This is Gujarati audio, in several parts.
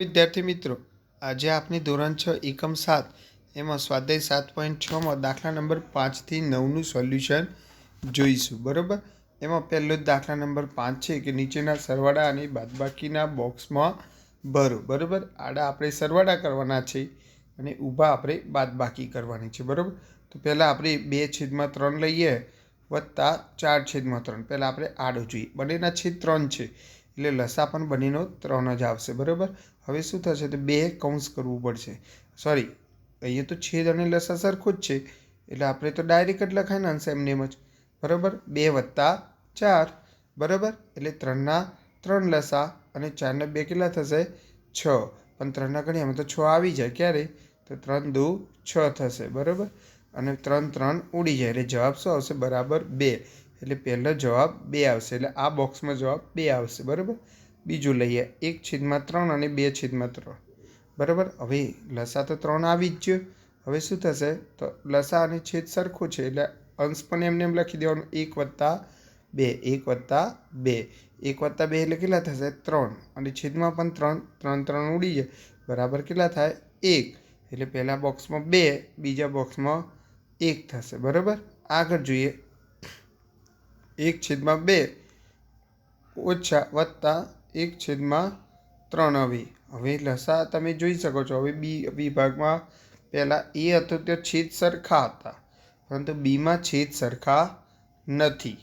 વિદ્યાર્થી મિત્રો, આજે આપણે ધોરણ છ, એકમ સાત, એમાં સ્વાધ્યાય સાત પોઈન્ટ છમાં દાખલા નંબર પાંચથી નવનું સોલ્યુશન જોઈશું, બરાબર? એમાં પહેલો જ દાખલા નંબર પાંચ છે કે નીચેના સરવાળા અને બાદબાકીના બોક્સમાં ભરો, બરાબર? આડા આપણે સરવાળા કરવાના છે અને ઊભા આપણે બાદબાકી કરવાની છે, બરાબર? તો પહેલાં આપણે બે છેદમાં ત્રણ લઈએ, વત્તા ચાર છેદમાં ત્રણ. પહેલાં આપણે આડો જોઈએ. બંનેના છેદ ત્રણ છે, એટલે લસા પણ બંનેનો ત્રણ જ આવશે, બરાબર? હવે શું થશે? તો બે કૌંસ કરવું પડશે. સોરી અહીંયા તો છેદ અને લસા સરખું જ છે. એટલે આપણે તો ડાયરેક્ટ જ લખાય ને અંશ એમને એમ જ. બરાબર? બે વત્તા ચાર. બરાબર? એટલે ત્રણના ત્રણ લસા અને ચારના બે કેટલા થશે? છ. પણ ત્રણના ઘડિયામાં તો છ આવી જાય ક્યારે? તો ત્રણ દુ છ થશે. બરાબર? અને ત્રણ ત્રણ ઉડી જાય. એટલે જવાબ શું આવશે? બરાબર બે. એટલે પહેલો જવાબ બે આવશે. એટલે આ બોક્સમાં જવાબ બે આવશે. બરાબર? બીજું લઈએ. એક છેદમાં ત્રણ અને બે છેદમાં ત્રણ. બરાબર? હવે લસા તો ત્રણ આવી જ ગયો. હવે શું થશે? તો લસા અને છેદ સરખો છે, એટલે અંશ પણ એમને એમ લખી દેવાનું. એક વત્તા બે, એક વત્તા બે. એક વત્તા બે એટલે કેટલા થશે? ત્રણ. અને છેદમાં પણ ત્રણ ત્રણ ત્રણ ઉડી જાય. બરાબર કેટલા થાય? એક. એટલે પહેલાં બોક્સમાં બે, બીજા બોક્સમાં એક થશે. બરાબર? આગળ જોઈએ. એક છેદમાં બે ઓછા વત્તા એક છેદમાં ત્રણ હવે હવે લસા તમે જોઈ શકો છો. હવે બી વિભાગમાં પહેલાં એ હતો, તે છેદ સરખા હતા. પરંતુ બીમાં છેદ સરખા નથી.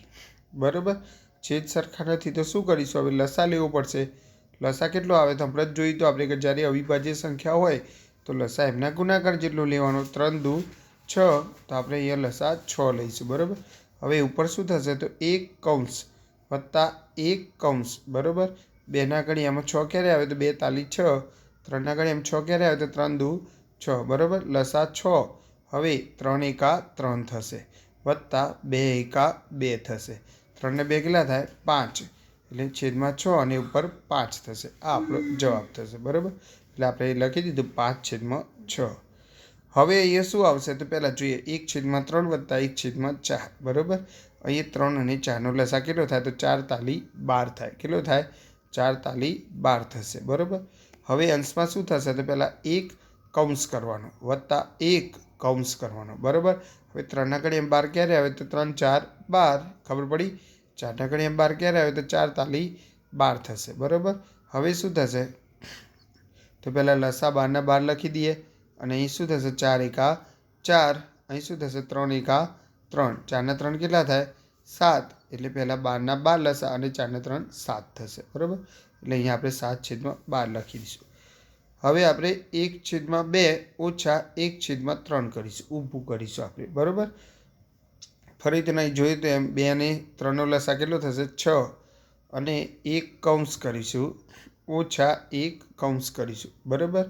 બરાબર? છેદ સરખા નથી, તો શું કરીશું? હવે લસા લેવો પડશે. લસા કેટલો આવે? તો આપણે જોયું તો આપણે જ્યારે અવિભાજ્ય સંખ્યા હોય, તો લસા એમના ગુણાકાર જેટલો લેવાનો. ત્રણ, દુ, છ, તો આપણે અહીંયા લસા છ લઈશું. બરાબર? હવે ઉપર શું થશે? તો એક કૌંસ વત્તા એક કૌંસ. બરાબર? બેના ઘડી આમાં છ ક્યારે આવે તો બે તાલી છ ત્રણના ઘડી આમ છ ક્યારે આવે તો ત્રણ દુ છ, બરાબર? લસા છ. હવે ત્રણ એકા ત્રણ થશે. વત્તા બે એકા બે થશે. ત્રણને બે કેટલા થાય પાંચ. એટલે છેદમાં છ અને ઉપર પાંચ થશે. આ આપણો જવાબ થશે. બરાબર? એટલે આપણે લખી દીધું પાંચ છેદમાં છ. હવે અહીંયા શું આવશે? તો પહેલાં જોઈએ. એક છેદમાં ત્રણ વત્તા એક છેદમાં ચાર. બરાબર? અહીંયા ત્રણ અને ચારનો લસા કેટલો થાય? તો ચાર તાલી બાર થાય. કેટલો થાય? ચાર તાલી બાર થશે, બરાબર? હવે અંશમાં શું થશે? તો પહેલાં એક કૌંસ કરવાનો, વત્તા એક કૌંસ કરવાનો, બરાબર? હવે ત્રણના ઘડી એમ બાર ક્યારે આવે? તો ત્રણ, ચાર, બાર, ખબર પડી? ચારના ઘડી એમ બાર ક્યારે આવે? તો ચાર તાલી બાર થશે, બરાબર? હવે શું થશે? તો પહેલાં લસા બારના બાર લખી દઈએ, અને અહીં શું થશે? ચાર એકા ચાર, અહીં શું થશે? ત્રણ એકા ત્રણ. ચારના ત્રણ કેટલા થાય? સાત. એટલે પહેલાં બારના બાર લસા અને ચારના ત્રણ સાત થશે. બરાબર? એટલે અહીંયા આપણે સાત છેદમાં બાર લખી દઈશું. હવે આપણે એક છેદમાં બે ઓછા એક છેદમાં ત્રણ કરીશું. ઊભું કરીશું આપણે. બરાબર? ફરીથી નહીં જોઈએ તો એમ બે અને ત્રણનો લસા કેટલો થશે? છ. અને એક કૌંસ કરીશું. ઓછા એક કૌંસ કરીશું. બરાબર?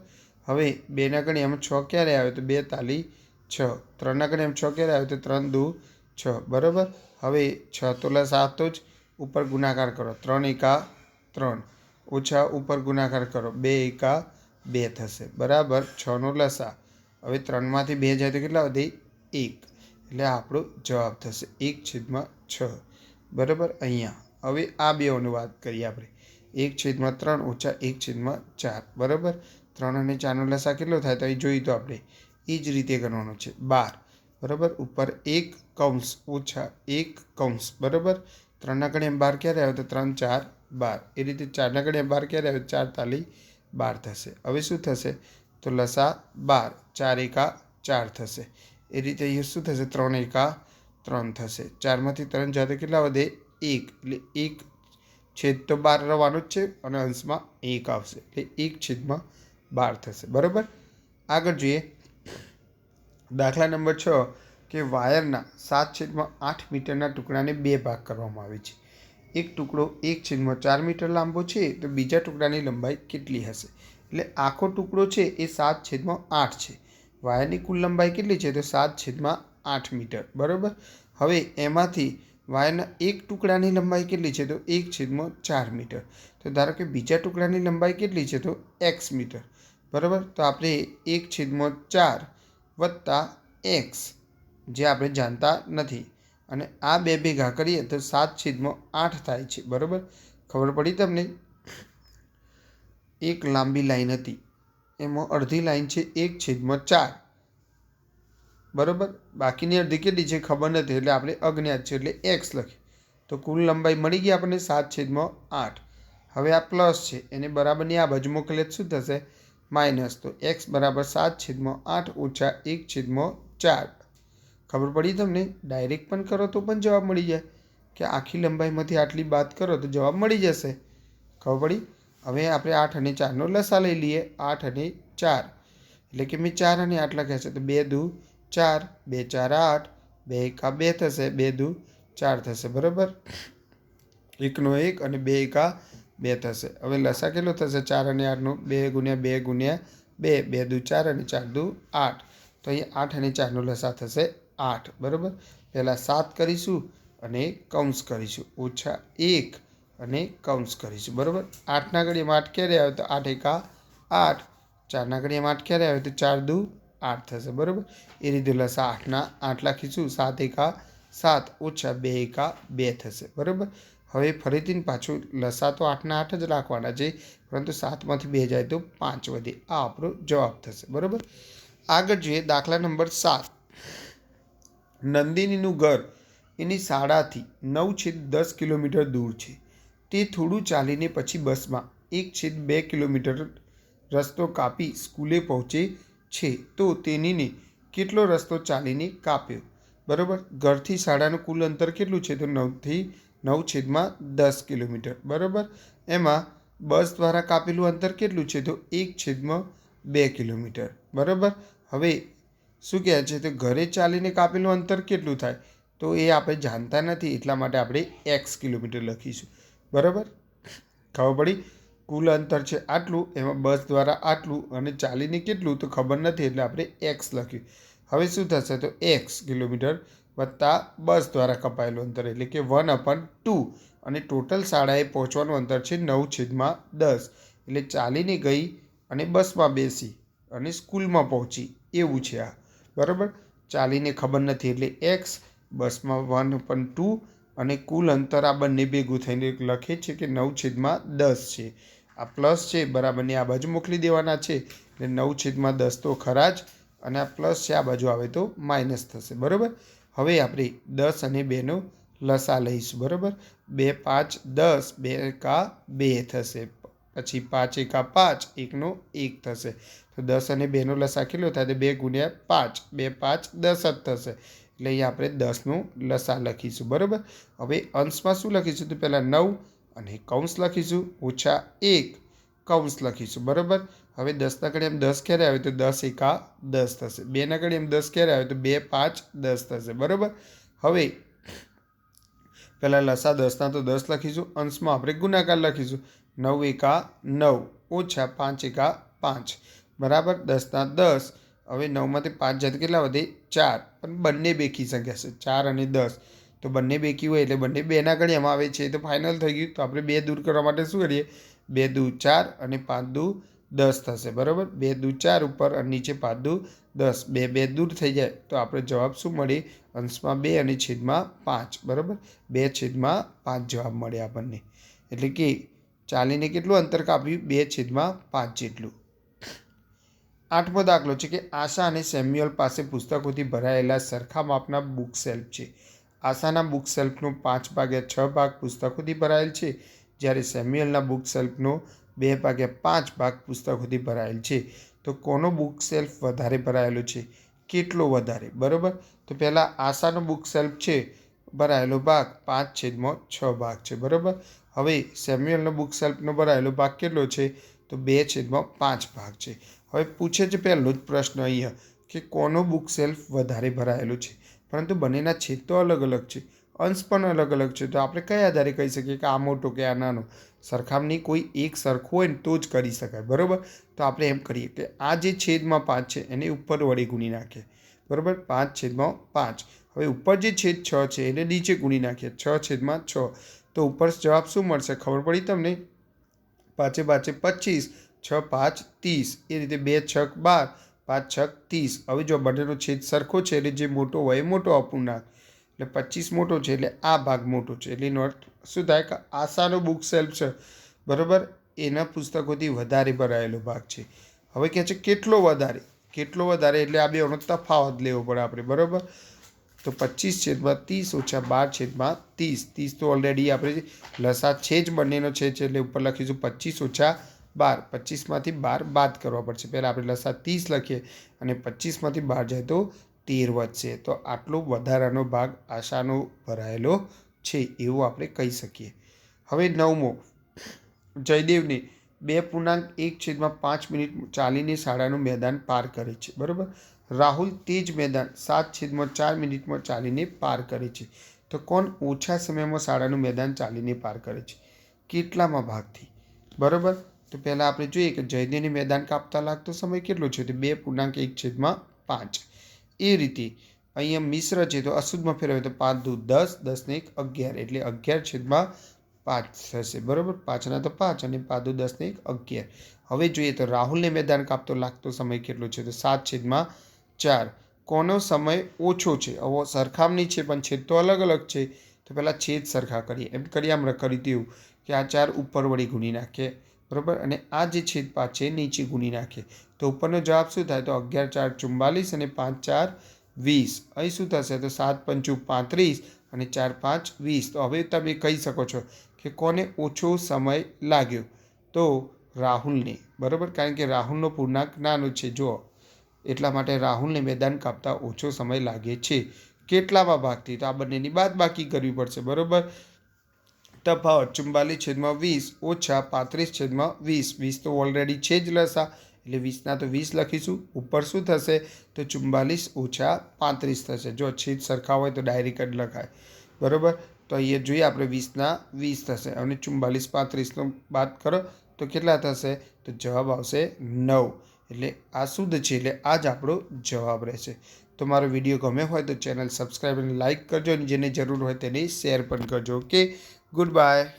હવે બેના ગણી એમ છ ક્યારે આવે તો બે તાલી છ. ત્રણના ગણી એમ છ ક્યારે આવે તો ત્રણ દુ છ. બરાબર? હવે છ તોલા સાત જ ઉપર ગુણાકાર કરો. ત્રણ એકા ત્રણ. ઓછા ઉપર ગુણાકાર કરો. બે એકા બે થશે. બરાબર? છનો લસા હવે ત્રણમાંથી બે જાય તો કેટલા વધે? એક. એટલે આપણો જવાબ થશે એક છેદમાં છ. બરાબર? અહીંયા. હવે આ બેઓની વાત કરીએ આપણે. એક છેદમાં ત્રણ ઓછા એક છેદમાં ચાર. બરાબર? ત્રણ અને ચારનો લસા કેટલો થાય? તો એ જોઈ તો આપણે. એ જ રીતે કરવાનો છે. બાર. બરાબર? ઉપર એક કૌંસ, ઓછા એક કૌંસ, બરાબર? ત્રણના ઘડી એમ બાર ક્યારે આવે? તો ત્રણ, ચાર, બાર. એ રીતે ચારના ઘડી એમ બાર ક્યારે આવે? ચાર તાલી બાર થશે. હવે શું થશે? તો લસા બાર, ચાર એકા ચાર થશે. એ રીતે અહીંયા શું થશે? ત્રણ એકા ત્રણ થશે. ચારમાંથી ત્રણ જાતે કેટલા વધે? એક. એટલે એક છેદ તો બાર રહેવાનો જ છે અને અંશમાં એક આવશે. એટલે એક છેદમાં બાર થશે. બરાબર? આગળ જોઈએ. દાખલા નંબર છ, કે વાયરના સાત છેદમાં આઠ મીટરના ટુકડાને બે ભાગ કરવામાં આવે છે. એક ટુકડો એક છેદમાં ચાર મીટર લાંબો છે તો બીજા ટુકડાની લંબાઈ કેટલી હશે? એટલે આખો ટુકડો છે એ સાત છેદમાં આઠ છે. વાયરની કુલ લંબાઈ કેટલી છે તો સાત છેદમાં આઠ મીટર. બરાબર? હવે એમાંથી વાયરના એક ટુકડાની લંબાઈ કેટલી છે તો એક છેદમાં ચાર મીટર. તો ધારો કે બીજા ટુકડાની લંબાઈ કેટલી છે તો એક્સ મીટર. બરાબર? તો આપણે એક છેદમાં ચાર વત્તા એક્સ, જે આપણે જાણતા નથી. અને આ બે ભેગા કરીએ તો સાત છેદમાં આઠ થાય છે. બરાબર? ખબર પડી તમને? એક લાંબી લાઈન હતી. એમાં અડધી લાઈન છે, એક છેદમાં ચાર. બરાબર? બાકીની અડધી કેટલી છે ખબર નથી, એટલે આપણે અજ્ઞાત છે, એટલે એક્સ લખીએ. તો કુલ લંબાઈ મળી ગઈ આપણને સાત છેદમાં આઠ. હવે આ પ્લસ છે, એને બરાબરની આ બાજુ મોકલે શું થશે? માઇનસ તો એક્સ બરાબર સાત છેદમાં આઠ ઓછા એક છેદમાં ચાર. ખબર પડી તમને? ડાયરેક્ટ પણ કરો તો પણ જવાબ મળી જાય. કે આખી લંબાઈમાંથી આટલી બાદ કરો તો જવાબ મળી જશે. ખબર પડી? હવે આપણે આઠ અને ચારનો લસા લઈ લઈએ. આઠ અને ચાર. એટલે કે મેં ચાર અને આટલા કહે છે. તો બે દુ ચાર. બે ચાર આઠ. બે એકા બે થશે. બે દુ ચાર થશે. બરાબર? એકનો એક અને બે એકા બે થશે. હવે લસા કેટલો થશે? ચાર અને આઠનું બે ગુણ્યા બે ગુણ્યા બે. બે દુ ચાર અને ચાર દુ આઠ. તો અહીંયા આઠ અને ચારનો લસા થશે આઠ. બરાબર? પહેલાં સાત કરીશું અને કૌંસ કરીશું. ઓછા એક અને કૌંસ કરીશું. બરાબર? આઠના ઘડીમાં આઠ ક્યારે આવે? તો આઠ એકા આઠ. ચારના ઘડીમાં આઠ ક્યારે આવે? તો ચાર દુ આઠ થશે. બરાબર? એ રીતે લસા આઠના આઠ લખીશું. સાત એકા સાત. ઓછા બે એકા બે થશે. બરાબર? હવે ફરીથી પાછું લસા તો આઠના આઠ જ રાખવાના છે, પરંતુ સાતમાંથી બે જાય તો પાંચ વધે. આ આપણો જવાબ થશે, બરાબર? આગળ જોઈએ દાખલા નંબર સાત. નંદિનીનું ઘર એની શાળાથી નવ છેદ દસ કિલોમીટર દૂર છે. તે થોડું ચાલીને પછી બસમાં એક છેદ બે કિલોમીટર રસ્તો કાપી સ્કૂલે પહોંચે છે, તો તેનીને કેટલો રસ્તો ચાલીને કાપ્યો? બરાબર? ઘરથી શાળાનું કુલ અંતર કેટલું છે? તો નવથી નવ છેદમાં દસ કિલોમીટર, બરાબર? એમાં બસ દ્વારા કાપેલું અંતર કેટલું છે? તો એક છેદમાં બે કિલોમીટર, બરાબર? હવે શું કહે છે? તો ઘરે ચાલીને કાપેલું અંતર કેટલું થાય? તો એ આપણે જાણતા નથી, એટલા માટે આપણે એક્સ કિલોમીટર લખીશું, બરાબર? ખબર પડી? કુલ અંતર છે આટલું, એમાં બસ દ્વારા આટલું અને ચાલીને કેટલું તો ખબર નથી, એટલે આપણે એક્સ લખ્યું. હવે શું થશે? તો એક્સ કિલોમીટર વત્તા બસ દ્વારા કપાયેલું અંતર એટલે કે વન અપન ટુ. અને ટોટલ શાળાએ પહોંચવાનું અંતર છે નવ છેદમાં દસ. એટલે ચાલીને ગઈ અને બસમાં બેસી અને સ્કૂલમાં પહોંચી. એવું છે આ. બરાબર? ચાલીને ખબર નથી એટલે એક્સ બસમાં વન અપન ટુ અને કુલ અંતર આ બંને ભેગું થઈને લખે છે કે નવ છેદમાં દસ છે. આ પ્લસ છે બરાબરની આ બાજુ મોકલી દેવાના છે. એટલે નવ છેદમાં દસ તો ખરા જ. અને આ પ્લસ છે, આ બાજુ આવે તો માઇનસ થશે. બરાબર? હવે આપણે દસ અને બેનો લસા લઈશું, બરાબર? બે પાંચ દસ, બે એકા બે થશે. પછી પાંચ એકા પાંચ, એકનો એક થશે. તો દસ અને બેનો લસા કેટલો થાય? તો બે ગુણ્યા પાંચ, બે પાંચ દસ જ થશે. એટલે અહીંયા આપણે દસનું લસા લખીશું, બરાબર? હવે અંશમાં શું લખીશું? તો પહેલાં નવ અને કૌંસ લખીશું, ઓછા એક. કૌંસ લખીશું, બરાબર? હવે દસના કડી એમ દસ ક્યારે આવે તો દસ એકા દસ થશે. બેના કડી એમ દસ ક્યારે આવે તો બે પાંચ દસ થશે. બરાબર? હવે પહેલાં લસા દસના તો દસ લખીશું. અંશમાં આપણે ગુણાકાર લખીશું. નવ એકા નવ. ઓછા પાંચ એકા પાંચ. બરાબર? દસના દસ. હવે નવમાંથી પાંચ જાત કેટલા વધે? ચાર. પણ બંને બેકી સંખ્યા છે. ચાર અને દસ. તો બંને બેકી હોય એટલે બંને બેના ગણ્યામાં આવે છે તો ફાઇનલ થઈ ગયું. તો આપણે બે દૂર કરવા માટે શું કરીએ? બે દૂ ચાર અને પાંચ દુ દસ થશે, બરાબર? બે દૂ ચાર ઉપર અને નીચે પાંચ દૂ દસ. બે બે દૂર થઈ જાય તો આપણે જવાબ શું મળે? અંશમાં બે અને છેદમાં પાંચ, બરાબર? બે છેદમાં પાંચ જવાબ મળે આપણને. એટલે કે ચાલીને કેટલું અંતર કાપ્યું? બે છેદમાં પાંચ જેટલું. આઠમો દાખલો છે કે આશા અને સેમ્યુઅલ પાસે પુસ્તકોથી ભરાયેલા સરખા માપના બુક સેલ્ફ છે. આશાના બુક સેલ્ફનો પાંચ ભાગ્યા છ ભાગ પુસ્તકોથી ભરાયેલ છે. જ્યારે સેમ્યુઅલના બુક સેલ્ફનો બે ભાગે પાંચ ભાગ પુસ્તકોથી ભરાયેલ છે. તો કોનો બુક સેલ્ફ વધારે ભરાયેલો છે? કેટલો વધારે? બરાબર? તો પહેલાં આશાનો બુક સેલ્ફ છે, ભરાયેલો ભાગ પાંચ છેદમાં છ ભાગ છે, બરાબર? હવે સેમ્યુઅલનો બુક સેલ્ફનો ભરાયેલો ભાગ કેટલો છે? તો બે છેદમાં પાંચ ભાગ છે. હવે પૂછે છે પહેલો જ પ્રશ્ન અહીંયા કે કોનો બુક સેલ્ફ વધારે ભરાયેલો છે? પરંતુ બંનેના છેદ તો અલગ અલગ છે. અંશ પણ અલગ અલગ છે. તો આપણે કયા આધારે કહી શકીએ કે આ મોટો કે આ નાનો? સરખામણી કોઈ એક સરખું હોય ને તો જ કરી શકાય. બરાબર? તો આપણે એમ કરીએ કે આ જે છેદમાં પાંચ છે, એને ઉપર વડે ગુણી નાખીએ. બરાબર? પાંચ છેદમાં પાંચ. હવે ઉપર જે છેદ છ છે, એને નીચે ગુણી નાખીએ. છ છેદમાં છ. તો ઉપર જવાબ શું મળશે? ખબર પડી તમને? પાંચે પાંચે પચીસ. છ પાંચ ત્રીસ. એ રીતે બે છક બાર, પાંચ છક ત્રીસ. હવે જો બંનેનો છેદ સરખો છે, એટલે જે મોટો હોય એ મોટો અપૂર્ણાંક એટલે પચીસ મોટો છે, એટલે આ ભાગ મોટો છે. એટલે અર્થ શું થાય કે આશાનો બુક સેલ્ફ છે, બરાબર? એના પુસ્તકોથી વધારે ભરાયેલો ભાગ છે. હવે કહે છે કેટલો વધારે? કેટલો વધારે? એટલે આ બેનો તફાવત લેવો પડે આપણે, બરાબર? તો પચીસ છેદમાં ત્રીસ ઓછા બાર છેદમાં ત્રીસ. ત્રીસ તો ઓલરેડી આપણે લસા છે જ બંનેનો છે એટલે ઉપર લખીશું પચીસ ઓછા બાર. પચીસમાંથી બાર બાદ કરવા પડશે. પહેલાં આપણે લસા ત્રીસ લખીએ અને પચીસમાંથી બાર જાય તો તેર વધશે તો આટલો વધારાનો ભાગ આશાનો ભરાયેલો છે એવું આપણે કહી શકીએ. હવે નવમો, જયદેવને બે પૂર્ણાંક એક છેદમાં પાંચ મિનિટ ચાલીને શાળાનું મેદાન પાર કરે છે. બરાબર? રાહુલ તે જ મેદાન સાત છેદમાં ચાર મિનિટમાં ચાલીને પાર કરે છે. તો કોણ ઓછા સમયમાં શાળાનું મેદાન ચાલીને પાર કરે છે? કેટલામાં ભાગથી? બરાબર? તો પહેલાં આપણે જોઈએ કે જયદેવને મેદાન કાપતા લાગતો સમય કેટલો છે? તો બે પૂર્ણાંક એક છેદમાં પાંચ. એ રીતે અહીંયા મિશ્ર છે તો અશુદ્ધમાં ફેરવે તો પાંચ દુ દસ દસને એક અગિયાર એટલે અગિયાર છેદમાં પાંચ થશે. બરાબર? પાંચના તો પાંચ અને પાંચ દુ દસને એક અગિયાર. હવે જોઈએ તો રાહુલને મેદાન કાપતો લાગતો સમય કેટલો છે તો સાત છેદમાં ચાર. કોનો સમય ઓછો છે? હવે સરખામણી છે પણ છેદ તો અલગ અલગ છે. તો પહેલાં છેદ સરખા કરીએ. એમ કરીએ આમ કરી દેવું કે આ ચાર ઉપર વળી ગુણી નાખીએ બરાબર? અને આ જે છેદ પાંચ છે, નીચે ગુણી નાખીએ. તો ઉપરનો જવાબ શું થાય? તો અગિયાર, ચાર ચુમ્માલીસ અને પાંચ, ચાર, વીસ. અહીં શું થશે? તો સાત, પંચું, પાંત્રીસ અને ચાર, પાંચ, વીસ. તો હવે તમે કહી શકો છો કે કોને ઓછો સમય લાગ્યો? તો રાહુલને. બરાબર? કારણ કે રાહુલનો પૂર્ણાંક નાનો છે. જુઓ એટલા માટે રાહુલને મેદાન કાપતા ઓછો સમય લાગે છે. કેટલામાં ભાગથી? તો આ બંનેની બાદ બાકી કરવી પડશે. બરાબર? તફાવત ચુમ્માલીસ છેદમાં વીસ, ઓછા પાંત્રીસ છેદમાં વીસ. વીસ તો ઓલરેડી છે જ લસા. એટલે વીસના તો વીસ લખીશું. ઉપર શું થશે? તો ચુમ્માલીસ ઓછા પાંત્રીસ થશે. જો છેદ સરખા હોય તો ડાયરેક્ટ જ લખાય. બરાબર? તો અહીંયા જોઈએ આપણે વીસના વીસ થશે. અને ચુમ્માલીસ પાંત્રીસનો બાદ કરો તો કેટલા થશે? તો જવાબ આવશે નવ. એટલે આ શુદ્ધ છે. એટલે આ જ આપણો જવાબ રહેશે. તો મારો વીડિયો ગમે હોય તો ચેનલ સબસ્ક્રાઈબ અને લાઇક કરજો અને જેને જરૂર હોય તેને શેર પણ કરજો. ઓકે? Goodbye.